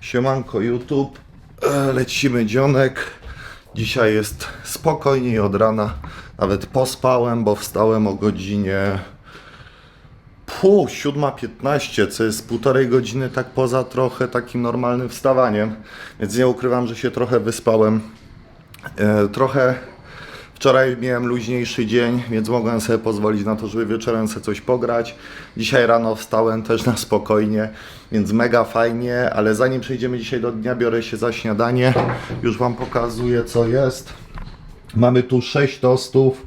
Siemanko YouTube, e, lecimy dzionek. Dzisiaj jest spokojniej od rana, nawet pospałem, bo wstałem o godzinie pół, 7.15, co jest półtorej godziny tak poza trochę takim normalnym wstawaniem, więc nie ukrywam, że się trochę wyspałem. E, trochę Wczoraj miałem luźniejszy dzień, więc mogłem sobie pozwolić na to, żeby wieczorem sobie coś pograć. Dzisiaj rano wstałem też na spokojnie, więc mega fajnie, ale zanim przejdziemy dzisiaj do dnia, biorę się za śniadanie. Już Wam pokazuję co jest. Mamy tu 6 tostów,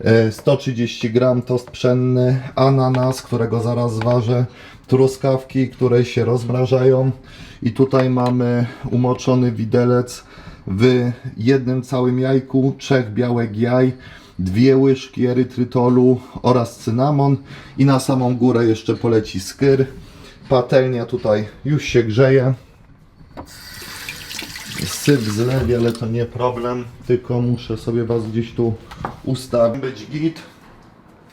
e, 130 gram tost pszenny, ananas, którego zaraz zważę, truskawki, które się rozmrażają i tutaj mamy umoczony widelec w jednym całym jajku, trzech białek jaj, dwie łyżki erytrytolu oraz cynamon i na samą górę jeszcze poleci skyr. Patelnia tutaj już się grzeje. Syp zlewie, ale to nie problem, tylko muszę sobie Was gdzieś tu ustawić. Git,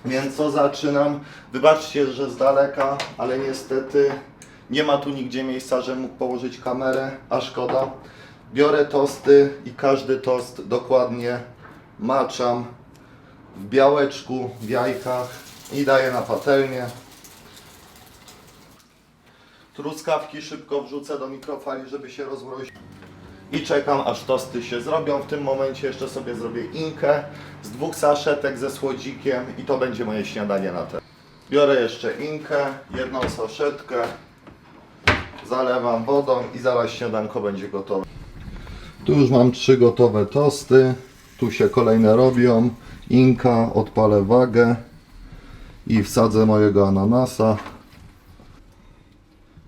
więc co zaczynam? Wybaczcie, że z daleka, ale niestety nie ma tu nigdzie miejsca, że mógł położyć kamerę, a szkoda. Biorę tosty i każdy tost dokładnie maczam w białeczku, w jajkach i daję na patelnię. Truskawki szybko wrzucę do mikrofali, żeby się rozmrozić. I czekam aż tosty się zrobią. W tym momencie jeszcze sobie zrobię inkę z dwóch saszetek ze słodzikiem i to będzie moje śniadanie na te. Biorę jeszcze inkę, jedną saszetkę, zalewam wodą i zaraz śniadanko będzie gotowe. Tu już mam trzy gotowe tosty. Tu się kolejne robią. Inka, odpalę wagę i wsadzę mojego ananasa.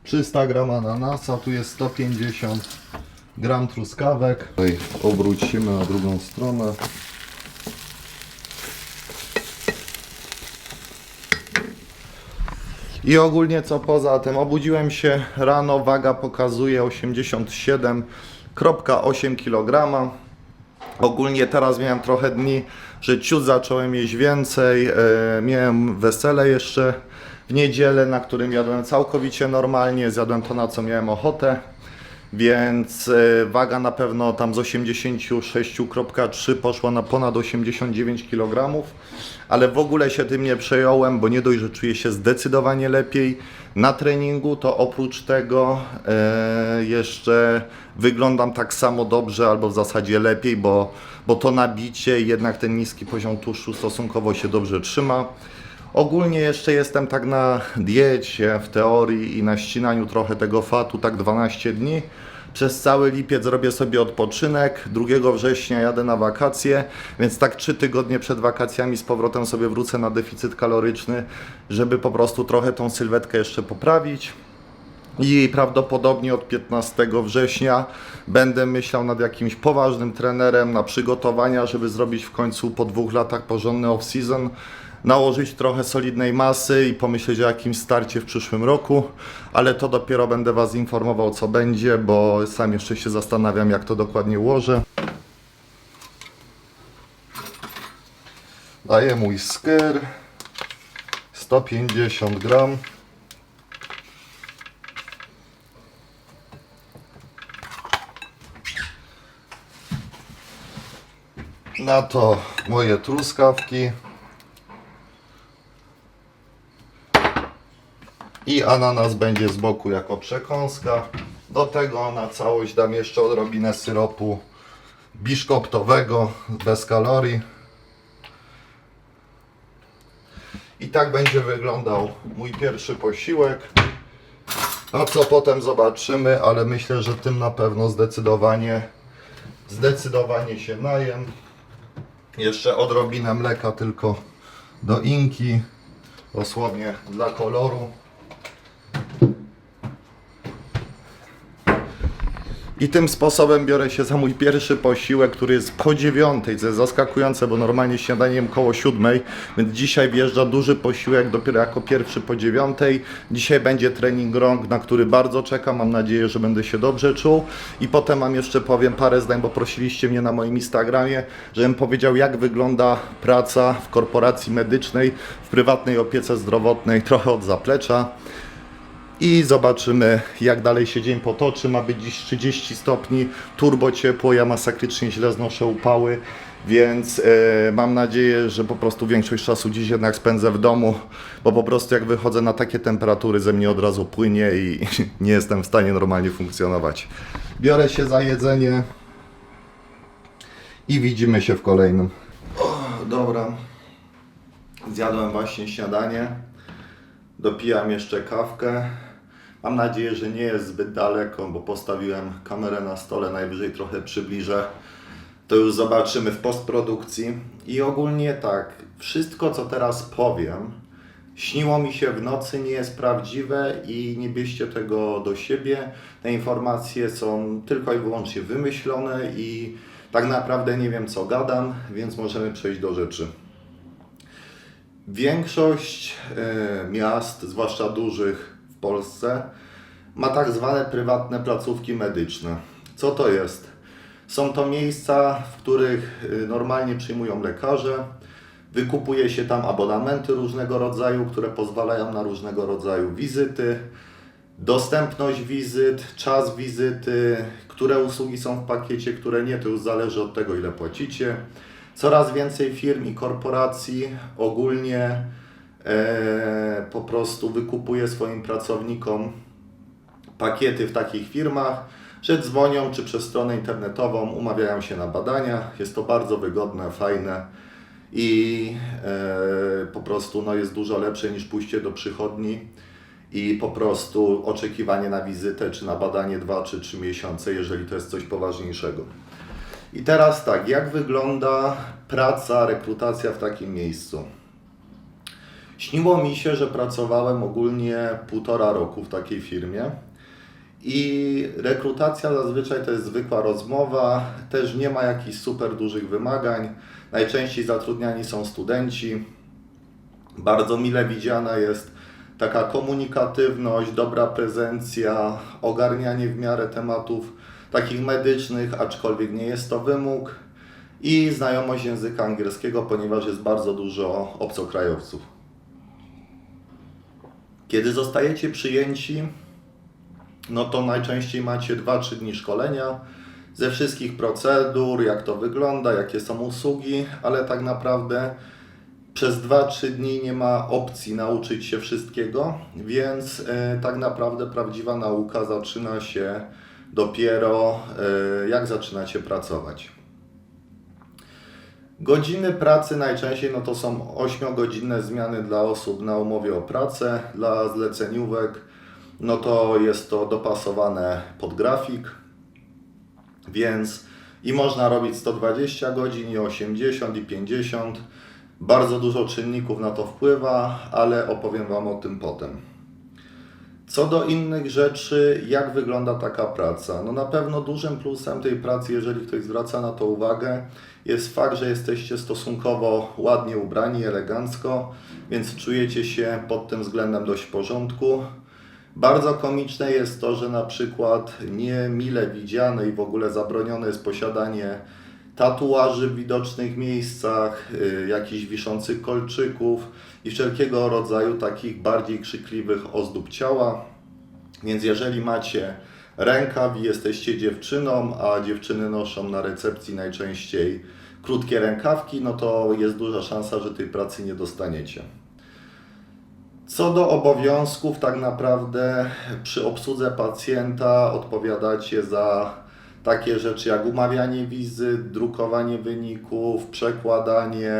300 gram ananasa, tu jest 150 gram truskawek. Tutaj obrócimy na drugą stronę. I ogólnie co poza tym, obudziłem się rano, waga pokazuje 87,8 kg. Ogólnie teraz miałem trochę dni, że ciut zacząłem jeść więcej. E, miałem wesele jeszcze w niedzielę, na którym jadłem całkowicie normalnie, zjadłem to na co miałem ochotę. Więc e, waga na pewno tam z 86,3 poszła na ponad 89 kg, ale w ogóle się tym nie przejąłem, bo nie dość, że czuję się zdecydowanie lepiej na treningu, to oprócz tego e, jeszcze wyglądam tak samo dobrze, albo w zasadzie lepiej, bo, bo to nabicie jednak ten niski poziom tłuszczu stosunkowo się dobrze trzyma. Ogólnie jeszcze jestem tak na diecie w teorii i na ścinaniu trochę tego fatu, tak 12 dni. Przez cały lipiec robię sobie odpoczynek. 2 września jadę na wakacje, więc tak 3 tygodnie przed wakacjami z powrotem sobie wrócę na deficyt kaloryczny, żeby po prostu trochę tą sylwetkę jeszcze poprawić. I prawdopodobnie od 15 września będę myślał nad jakimś poważnym trenerem na przygotowania, żeby zrobić w końcu po dwóch latach porządny off-season, nałożyć trochę solidnej masy i pomyśleć o jakimś starcie w przyszłym roku, ale to dopiero będę Was informował co będzie, bo sam jeszcze się zastanawiam jak to dokładnie ułożę. Daję mój skyr 150 gram. Na to moje truskawki. I ananas będzie z boku jako przekąska. Do tego na całość dam jeszcze odrobinę syropu biszkoptowego bez kalorii. I tak będzie wyglądał mój pierwszy posiłek. A co potem zobaczymy, ale myślę, że tym na pewno zdecydowanie zdecydowanie się najem. Jeszcze odrobinę mleka tylko do inki, dosłownie dla koloru. I tym sposobem biorę się za mój pierwszy posiłek, który jest po dziewiątej, co jest zaskakujące, bo normalnie śniadaniem koło siódmej, więc dzisiaj wjeżdża duży posiłek dopiero jako pierwszy po dziewiątej. Dzisiaj będzie trening rąk, na który bardzo czekam, mam nadzieję, że będę się dobrze czuł. I potem mam jeszcze powiem parę zdań, bo prosiliście mnie na moim Instagramie, żebym powiedział jak wygląda praca w korporacji medycznej, w prywatnej opiece zdrowotnej, trochę od zaplecza. I zobaczymy jak dalej się dzień potoczy. Ma być dziś 30 stopni, turbo ciepło, ja masakrycznie źle znoszę upały, więc e, mam nadzieję, że po prostu większość czasu dziś jednak spędzę w domu, bo po prostu jak wychodzę na takie temperatury ze mnie od razu płynie i nie jestem w stanie normalnie funkcjonować. Biorę się za jedzenie i widzimy się w kolejnym. O, dobra. Zjadłem właśnie śniadanie. Dopijam jeszcze kawkę. Mam nadzieję, że nie jest zbyt daleko, bo postawiłem kamerę na stole, najwyżej trochę przybliżę. To już zobaczymy w postprodukcji. I ogólnie tak, wszystko co teraz powiem, śniło mi się w nocy, nie jest prawdziwe i nie bierzcie tego do siebie. Te informacje są tylko i wyłącznie wymyślone i tak naprawdę nie wiem co gadam, więc możemy przejść do rzeczy. Większość e, miast, zwłaszcza dużych w Polsce, ma tak zwane prywatne placówki medyczne. Co to jest? Są to miejsca, w których e, normalnie przyjmują lekarze. Wykupuje się tam abonamenty różnego rodzaju, które pozwalają na różnego rodzaju wizyty, dostępność wizyt, czas wizyty, które usługi są w pakiecie, które nie, to już zależy od tego, ile płacicie. Coraz więcej firm i korporacji ogólnie e, po prostu wykupuje swoim pracownikom pakiety w takich firmach, że dzwonią czy przez stronę internetową, umawiają się na badania. Jest to bardzo wygodne, fajne i e, po prostu no, jest dużo lepsze niż pójście do przychodni i po prostu oczekiwanie na wizytę czy na badanie 2 czy 3 miesiące, jeżeli to jest coś poważniejszego. I teraz tak, jak wygląda praca, rekrutacja w takim miejscu? Śniło mi się, że pracowałem ogólnie półtora roku w takiej firmie i rekrutacja zazwyczaj to jest zwykła rozmowa, też nie ma jakichś super dużych wymagań. Najczęściej zatrudniani są studenci. Bardzo mile widziana jest taka komunikatywność, dobra prezencja, ogarnianie w miarę tematów takich medycznych, aczkolwiek nie jest to wymóg, i znajomość języka angielskiego, ponieważ jest bardzo dużo obcokrajowców. Kiedy zostajecie przyjęci, no to najczęściej macie 2-3 dni szkolenia ze wszystkich procedur, jak to wygląda, jakie są usługi, ale tak naprawdę przez 2-3 dni nie ma opcji nauczyć się wszystkiego, więc e, tak naprawdę prawdziwa nauka zaczyna się dopiero e, jak zaczynacie pracować. Godziny pracy najczęściej no to są 8-godzinne zmiany dla osób na umowie o pracę, dla zleceniówek no to jest to dopasowane pod grafik, więc i można robić 120 godzin, i 80, i 50. Bardzo dużo czynników na to wpływa, ale opowiem Wam o tym potem. Co do innych rzeczy, jak wygląda taka praca? No na pewno dużym plusem tej pracy, jeżeli ktoś zwraca na to uwagę, jest fakt, że jesteście stosunkowo ładnie ubrani, elegancko, więc czujecie się pod tym względem dość w porządku. Bardzo komiczne jest to, że na przykład niemile widziane i w ogóle zabronione jest posiadanie tatuaży w widocznych miejscach, y, jakichś wiszących kolczyków i wszelkiego rodzaju takich bardziej krzykliwych ozdób ciała. Więc jeżeli macie rękaw i jesteście dziewczyną, a dziewczyny noszą na recepcji najczęściej krótkie rękawki, no to jest duża szansa, że tej pracy nie dostaniecie. Co do obowiązków, tak naprawdę przy obsłudze pacjenta odpowiadacie za takie rzeczy jak umawianie wizyt, drukowanie wyników, przekładanie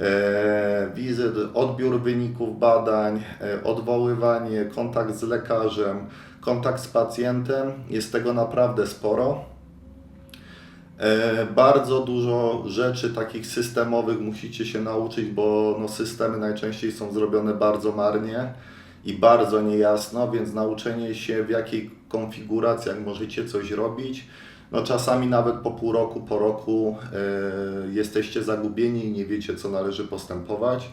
e, wizyt, odbiór wyników badań, e, odwoływanie, kontakt z lekarzem, kontakt z pacjentem. Jest tego naprawdę sporo. E, Bardzo dużo rzeczy takich systemowych musicie się nauczyć, bo no, systemy najczęściej są zrobione bardzo marnie i bardzo niejasno, więc nauczenie się w jakiej konfiguracji, jak możecie coś robić, no czasami nawet po pół roku, po roku e, jesteście zagubieni i nie wiecie, co należy postępować.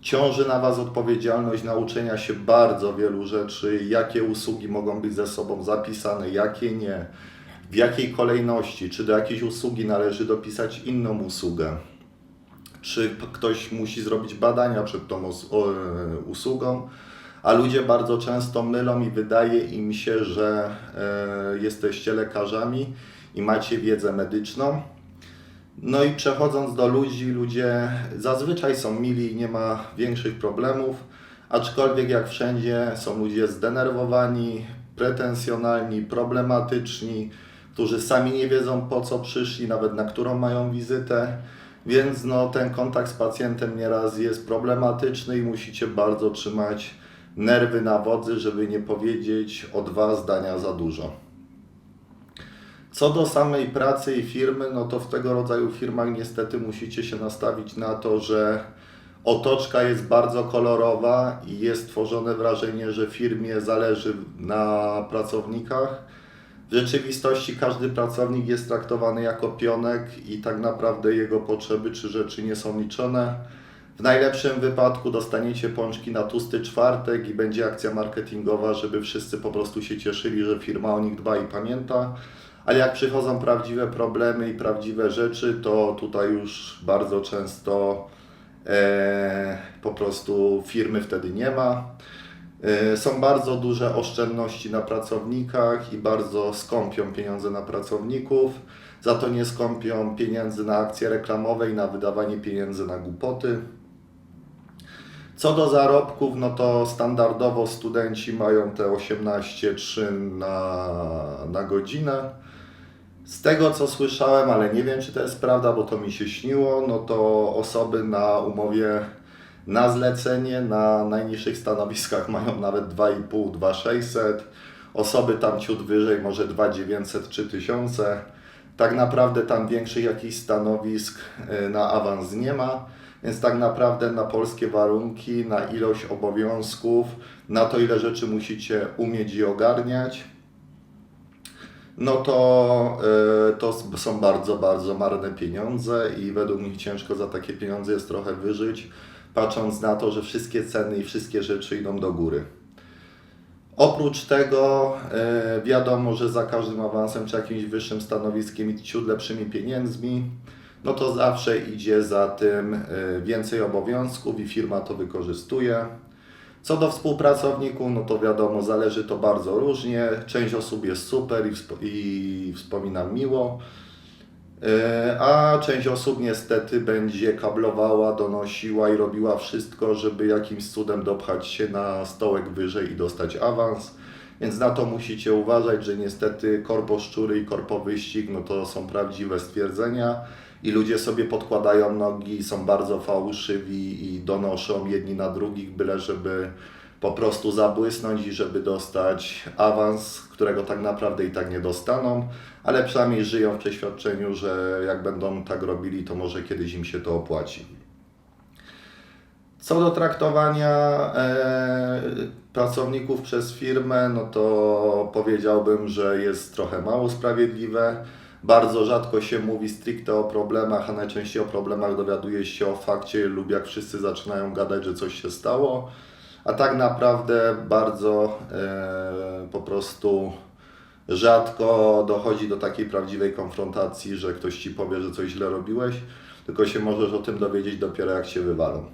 Ciąży na Was odpowiedzialność nauczenia się bardzo wielu rzeczy, jakie usługi mogą być ze sobą zapisane, jakie nie. W jakiej kolejności, czy do jakiejś usługi należy dopisać inną usługę, czy ktoś musi zrobić badania przed tą e, usługą, a ludzie bardzo często mylą i wydaje im się, że e, jesteście lekarzami i macie wiedzę medyczną. No i przechodząc do ludzi, ludzie zazwyczaj są mili, nie ma większych problemów, aczkolwiek jak wszędzie są ludzie zdenerwowani, pretensjonalni, problematyczni, którzy sami nie wiedzą po co przyszli, nawet na którą mają wizytę, więc no, ten kontakt z pacjentem nieraz jest problematyczny i musicie bardzo trzymać nerwy na wodzy, żeby nie powiedzieć o dwa zdania za dużo. Co do samej pracy i firmy, no to w tego rodzaju firmach niestety musicie się nastawić na to, że otoczka jest bardzo kolorowa i jest tworzone wrażenie, że firmie zależy na pracownikach. W rzeczywistości każdy pracownik jest traktowany jako pionek i tak naprawdę jego potrzeby czy rzeczy nie są liczone. W najlepszym wypadku dostaniecie pączki na tłusty czwartek i będzie akcja marketingowa, żeby wszyscy po prostu się cieszyli, że firma o nich dba i pamięta. Ale jak przychodzą prawdziwe problemy i prawdziwe rzeczy, to tutaj już bardzo często e, po prostu firmy wtedy nie ma. E, Są bardzo duże oszczędności na pracownikach i bardzo skąpią pieniądze na pracowników. Za to nie skąpią pieniędzy na akcje reklamowe i na wydawanie pieniędzy na głupoty. Co do zarobków, no to standardowo studenci mają te 18,3 na, na godzinę. Z tego co słyszałem, ale nie wiem czy to jest prawda, bo to mi się śniło, no to osoby na umowie na zlecenie na najniższych stanowiskach mają nawet 2,5, 2,600. Osoby tam ciut wyżej może 2,900, 3000. Tak naprawdę tam większych jakichś stanowisk y, na awans nie ma. Więc tak naprawdę na polskie warunki, na ilość obowiązków, na to ile rzeczy musicie umieć i ogarniać, no to, y, to są bardzo, bardzo marne pieniądze i według mnie ciężko za takie pieniądze jest trochę wyżyć, patrząc na to, że wszystkie ceny i wszystkie rzeczy idą do góry. Oprócz tego y, wiadomo, że za każdym awansem czy jakimś wyższym stanowiskiem i ciut lepszymi pieniędzmi, no to zawsze idzie za tym y, więcej obowiązków i firma to wykorzystuje. Co do współpracowników, no to wiadomo, zależy to bardzo różnie. Część osób jest super i, wspo- i wspominam miło, Yy, a część osób niestety będzie kablowała, donosiła i robiła wszystko, żeby jakimś cudem dopchać się na stołek wyżej i dostać awans. Więc na to musicie uważać, że niestety korposzczury i korpowyścig no to są prawdziwe stwierdzenia i ludzie sobie podkładają nogi, są bardzo fałszywi i donoszą jedni na drugich, byle żeby po prostu zabłysnąć i żeby dostać awans, którego tak naprawdę i tak nie dostaną, ale przynajmniej żyją w przeświadczeniu, że jak będą tak robili, to może kiedyś im się to opłaci. Co do traktowania e, pracowników przez firmę, no to powiedziałbym, że jest trochę mało sprawiedliwe. Bardzo rzadko się mówi stricte o problemach, a najczęściej o problemach dowiaduje się o fakcie lub jak wszyscy zaczynają gadać, że coś się stało. A tak naprawdę bardzo e, po prostu rzadko dochodzi do takiej prawdziwej konfrontacji, że ktoś ci powie, że coś źle robiłeś, tylko się możesz o tym dowiedzieć dopiero jak się wywalą.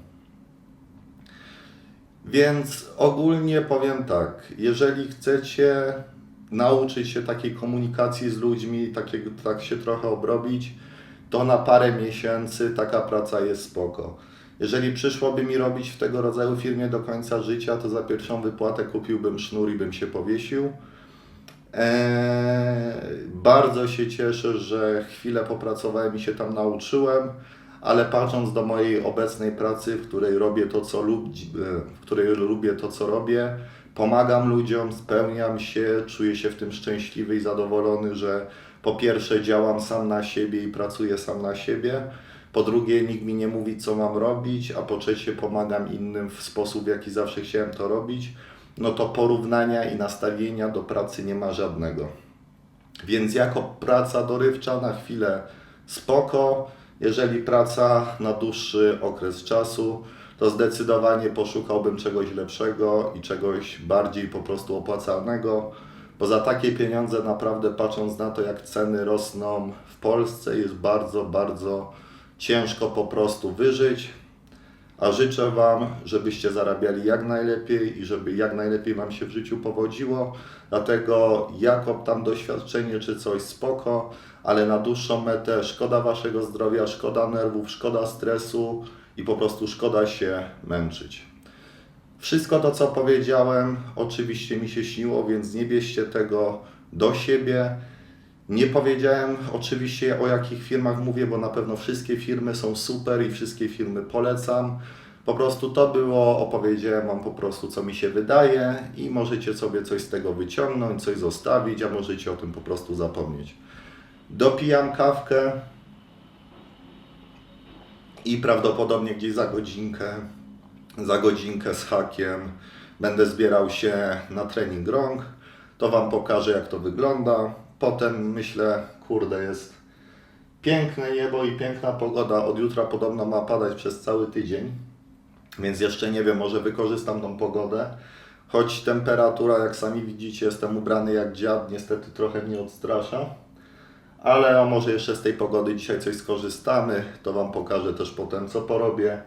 Więc ogólnie powiem tak, jeżeli chcecie nauczyć się takiej komunikacji z ludźmi, takiego, tak się trochę obrobić, to na parę miesięcy taka praca jest spoko. Jeżeli przyszłoby mi robić w tego rodzaju firmie do końca życia, to za pierwszą wypłatę kupiłbym sznur i bym się powiesił. Eee, bardzo się cieszę, że chwilę popracowałem i się tam nauczyłem, ale patrząc do mojej obecnej pracy, w której robię to, co lub, w której lubię to, co robię, pomagam ludziom, spełniam się, czuję się w tym szczęśliwy i zadowolony, że po pierwsze działam sam na siebie i pracuję sam na siebie, po drugie nikt mi nie mówi, co mam robić, a po trzecie pomagam innym w sposób, w jaki zawsze chciałem to robić, no to porównania i nastawienia do pracy nie ma żadnego. Więc jako praca dorywcza na chwilę spoko, jeżeli praca na dłuższy okres czasu, to zdecydowanie poszukałbym czegoś lepszego i czegoś bardziej po prostu opłacalnego, bo za takie pieniądze naprawdę patrząc na to, jak ceny rosną w Polsce, jest bardzo, bardzo ciężko po prostu wyżyć. A życzę Wam, żebyście zarabiali jak najlepiej i żeby jak najlepiej Wam się w życiu powodziło. Dlatego Jakob tam doświadczenie czy coś spoko, ale na dłuższą metę szkoda Waszego zdrowia, szkoda nerwów, szkoda stresu i po prostu szkoda się męczyć. Wszystko to, co powiedziałem, oczywiście mi się śniło, więc nie bierzcie tego do siebie. Nie powiedziałem oczywiście o jakich firmach mówię, bo na pewno wszystkie firmy są super i wszystkie firmy polecam. Po prostu to było, opowiedziałem Wam po prostu co mi się wydaje i możecie sobie coś z tego wyciągnąć, coś zostawić, a możecie o tym po prostu zapomnieć. Dopijam kawkę i prawdopodobnie gdzieś za godzinkę, za godzinkę z hakiem będę zbierał się na trening rąk. To Wam pokażę jak to wygląda. Potem myślę, kurde, jest piękne niebo i piękna pogoda. Od jutra podobno ma padać przez cały tydzień, więc jeszcze nie wiem, może wykorzystam tą pogodę. Choć temperatura, jak sami widzicie, jestem ubrany jak dziad, niestety trochę mnie odstrasza. Ale może jeszcze z tej pogody dzisiaj coś skorzystamy, to Wam pokażę też potem co porobię,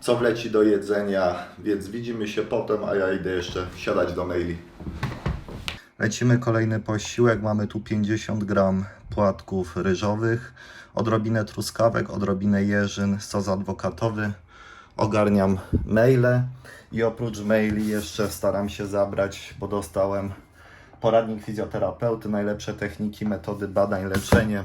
co wleci do jedzenia, więc widzimy się potem, a ja idę jeszcze siadać do maili. Lecimy kolejny posiłek. Mamy tu 50 gram płatków ryżowych, odrobinę truskawek, odrobinę jeżyn, sos adwokatowy. Ogarniam maile i oprócz maili jeszcze staram się zabrać, bo dostałem poradnik fizjoterapeuty, najlepsze techniki, metody badań, leczenie.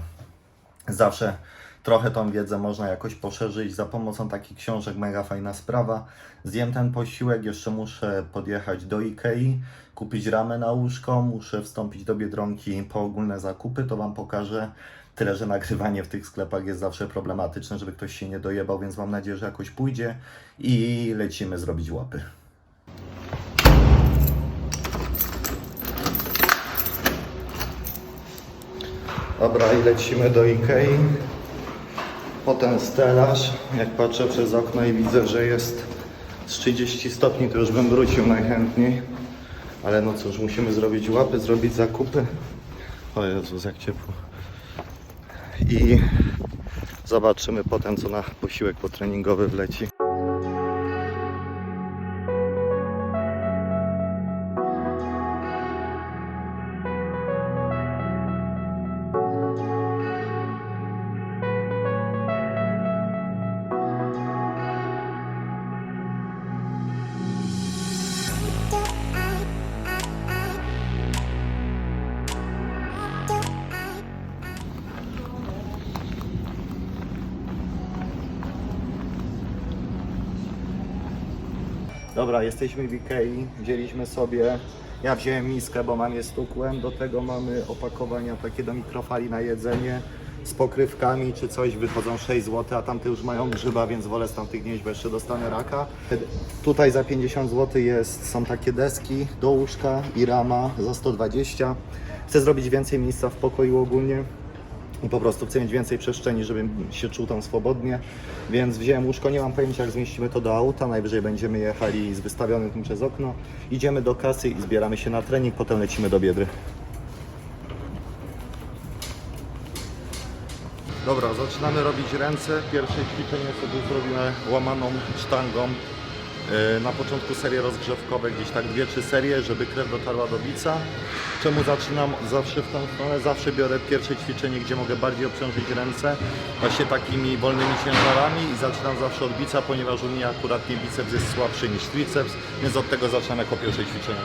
Zawsze trochę tą wiedzę można jakoś poszerzyć za pomocą takich książek, mega fajna sprawa. Zjem ten posiłek, jeszcze muszę podjechać do Ikei, kupić ramę na łóżko, muszę wstąpić do Biedronki po ogólne zakupy, to Wam pokażę. Tyle, że nagrywanie w tych sklepach jest zawsze problematyczne, żeby ktoś się nie dojebał, więc mam nadzieję, że jakoś pójdzie i lecimy zrobić łapy. Dobra, i lecimy do Ikei. Potem stelaż. Jak patrzę przez okno i widzę, że jest z 30 stopni, to już bym wrócił najchętniej. Ale no cóż, musimy zrobić łapy, zrobić zakupy. O Jezus, jak ciepło. I zobaczymy potem, co na posiłek potreningowy wleci. Dobra, jesteśmy w Ikei, wzięliśmy sobie, ja wziąłem miskę, bo mam je stukłem, do tego mamy opakowania takie do mikrofali na jedzenie z pokrywkami czy coś, wychodzą 6 zł, a tamte już mają grzyba, więc wolę z tamtych nieść, bo jeszcze dostanę raka. Tutaj za 50 zł jest, są takie deski do łóżka i rama za 120. Chcę zrobić więcej miejsca w pokoju ogólnie, i po prostu chcę mieć więcej przestrzeni, żebym się czuł tam swobodnie, więc wziąłem łóżko, nie mam pojęcia jak zmieścimy to do auta, najwyżej będziemy jechali z wystawionym tym przez okno, idziemy do kasy i zbieramy się na trening, potem lecimy do Biedry. Dobra, zaczynamy robić ręce. Pierwsze ćwiczenie sobie zrobimy łamaną sztangą. Yy, Na początku serie rozgrzewkowe, gdzieś tak dwie, trzy serie, żeby krew dotarła do bica. Czemu zaczynam zawsze w tą stronę? Zawsze biorę pierwsze ćwiczenie, gdzie mogę bardziej obciążyć ręce, właśnie takimi wolnymi ciężarami i zaczynam zawsze od bica, ponieważ u mnie akurat nie biceps jest słabszy niż triceps, więc od tego zaczynam jako pierwsze ćwiczenie.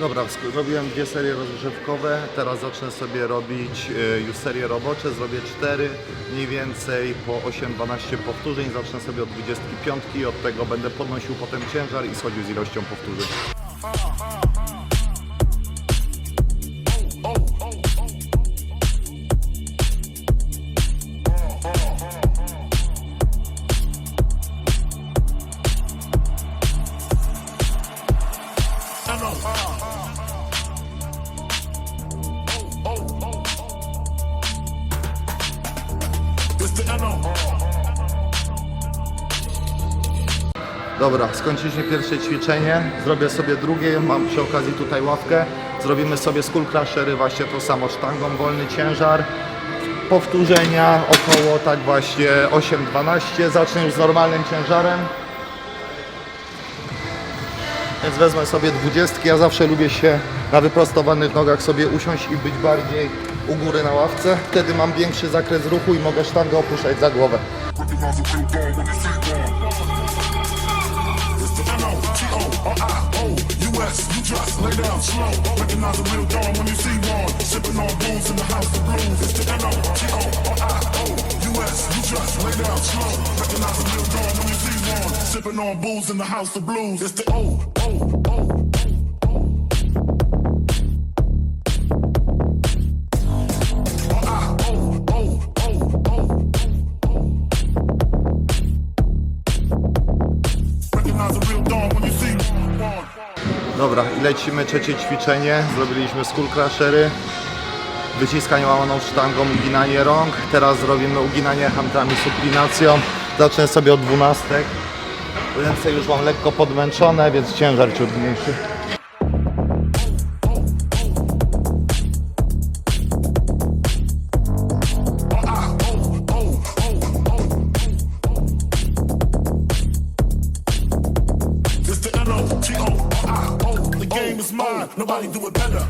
Dobra, zrobiłem dwie serie rozgrzewkowe, teraz zacznę sobie robić e, już serie robocze, zrobię cztery, mniej więcej po 8-12 powtórzeń, zacznę sobie od 25 i od tego będę podnosił potem ciężar i schodził z ilością powtórzeń. Mr. Unknown. Dobra, skończyliśmy pierwsze ćwiczenie, zrobię sobie drugie, mam przy okazji tutaj ławkę. Zrobimy sobie skull właśnie to samo sztangą, wolny ciężar. Powtórzenia około tak właśnie 8-12, zacznę już z normalnym ciężarem. Więc wezmę sobie dwudziestki, ja zawsze lubię się na wyprostowanych nogach sobie usiąść i być bardziej u góry na ławce. Wtedy mam większy zakres ruchu i mogę sztangę opuszczać za głowę. U.S. You just lay down slow. Recognize a real dawn when you see one. Sipping on booze in the house of blues. It's the N-O-T-O-R-I-O. U.S. You just lay down slow. Recognize a real dawn when you see one. Sipping on booze in the house of blues. It's the O. O. O. lecimy trzecie ćwiczenie. Zrobiliśmy skull crushery, wyciskanie łamaną sztangą, uginanie rąk. Teraz zrobimy uginanie hamtrami suplinacją. Zacznę sobie od dwunastek. Ręce już mam lekko podmęczone, więc ciężar ciut mniejszy. The game is mine. Nobody do it better.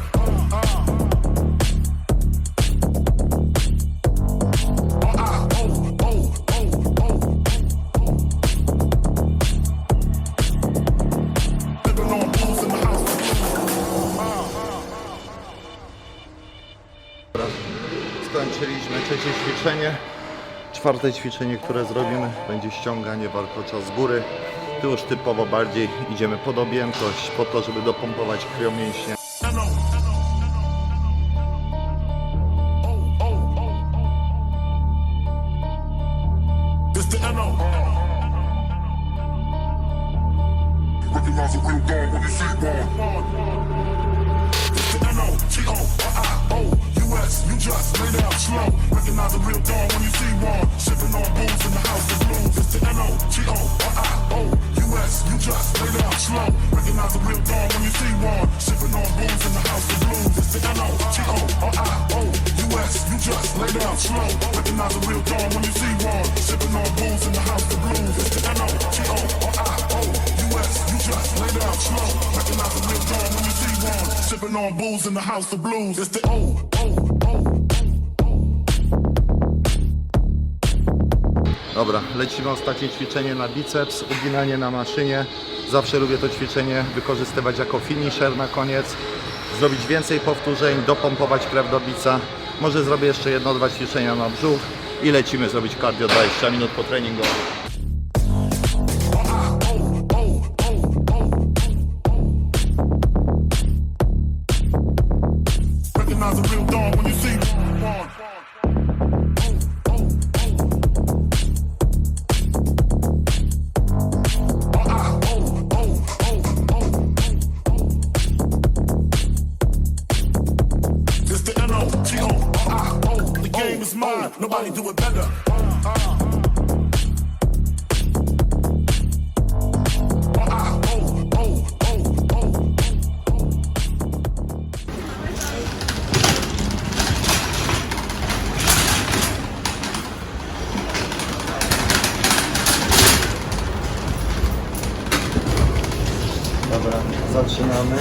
Skończyliśmy trzecie ćwiczenie. Czwarte ćwiczenie, które zrobimy, będzie ściąganie warkocza z góry. Tu już typowo bardziej idziemy pod objętość, po to, żeby dopompować N-O. Recognize a real dog when you see one. Sipping on booze in the house of blues. It's the N-O-T-O-R-I-O. U.S. You just lay down slow. Recognize a real dog when you see one. Sipping on booze in the house of blues. It's the N-O-T-O-R-I-O. U.S. You just lay down slow. Recognize a real dog when you see one. Sipping on booze in the house of blues. It's the N-O-T-O-R-I-O. U.S. You just lay down slow. Recognize a real dog when you see one. Sipping on booze in the house of blues. It's the O. O. O. Dobra, lecimy ostatnie ćwiczenie na biceps, uginanie na maszynie. Zawsze lubię to ćwiczenie wykorzystywać jako finisher na koniec. Zrobić więcej powtórzeń, dopompować krew do bica. Może zrobię jeszcze jedno, dwa ćwiczenia na brzuch i lecimy zrobić cardio 20 minut po treningu. Dobra, zaczynamy.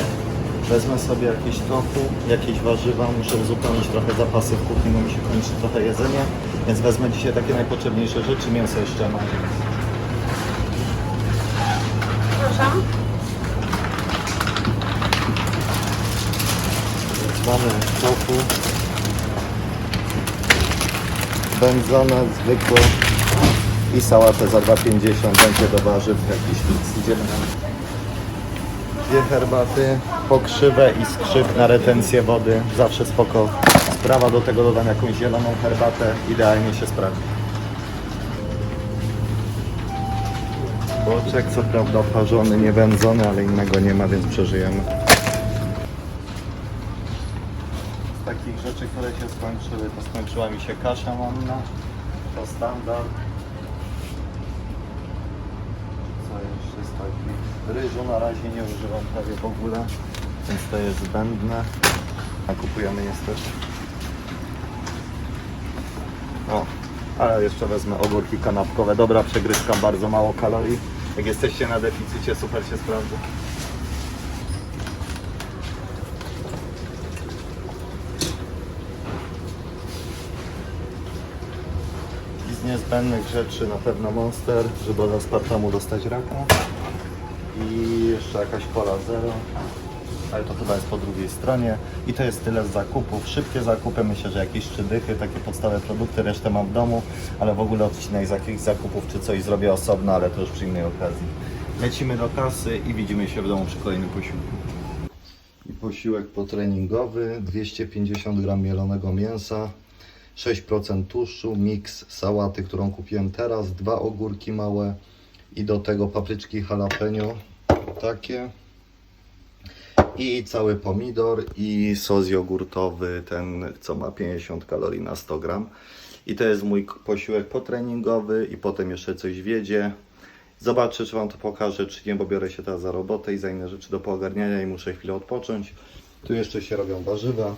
Wezmę sobie jakieś trochu, jakieś warzywa. Muszę uzupełnić trochę zapasy w kuchni, bo mi się kończy trochę jedzenie. Więc wezmę dzisiaj takie najpotrzebniejsze rzeczy. Mięso jeszcze mam. Więc mamy tofu. Wędzone, zwykłe. I sałatę za 2,50 będzie do warzyw jakiś mix. Idziemy na dwie herbaty, pokrzywę i skrzyp na retencję wody. Zawsze spoko sprawa. Do tego dodam jakąś zieloną herbatę. Idealnie się sprawdzi. Boczek co prawda oparzony, nie wędzony, ale innego nie ma, więc przeżyjemy. Z takich rzeczy, które się skończyły, to skończyła mi się kasza manna. To standard. Co Ryżu na razie nie używam prawie w ogóle, więc to jest zbędne. A kupujemy niestety. O, ale jeszcze wezmę ogórki kanapkowe. Dobra przegryzka, bardzo mało kalorii. Jak jesteście na deficycie, super się sprawdza. Niezbędnych rzeczy na pewno Monster, żeby od aspartamu dostać raka. Jeszcze jakaś cola zero. Ale to chyba jest po drugiej stronie. I to jest tyle z zakupów. Szybkie zakupy, myślę, że jakieś trzy takie podstawowe produkty, resztę mam w domu. Ale w ogóle odcinek z jakichś zakupów czy coś zrobię osobno, ale to już przy innej okazji. Lecimy do kasy i widzimy się w domu przy kolejnym posiłku. I posiłek potreningowy, 250 g mielonego mięsa, 6% tłuszczu, miks sałaty, którą kupiłem teraz, dwa ogórki małe i do tego papryczki jalapeno, takie. I cały pomidor i sos jogurtowy, ten co ma 50 kalorii na 100 gram. I to jest mój posiłek potreningowy i potem jeszcze coś wiedzie. Zobaczę, czy Wam to pokażę, czy nie, bo biorę się teraz za robotę i za inne rzeczy do poogarniania i muszę chwilę odpocząć. Tu jeszcze się robią warzywa.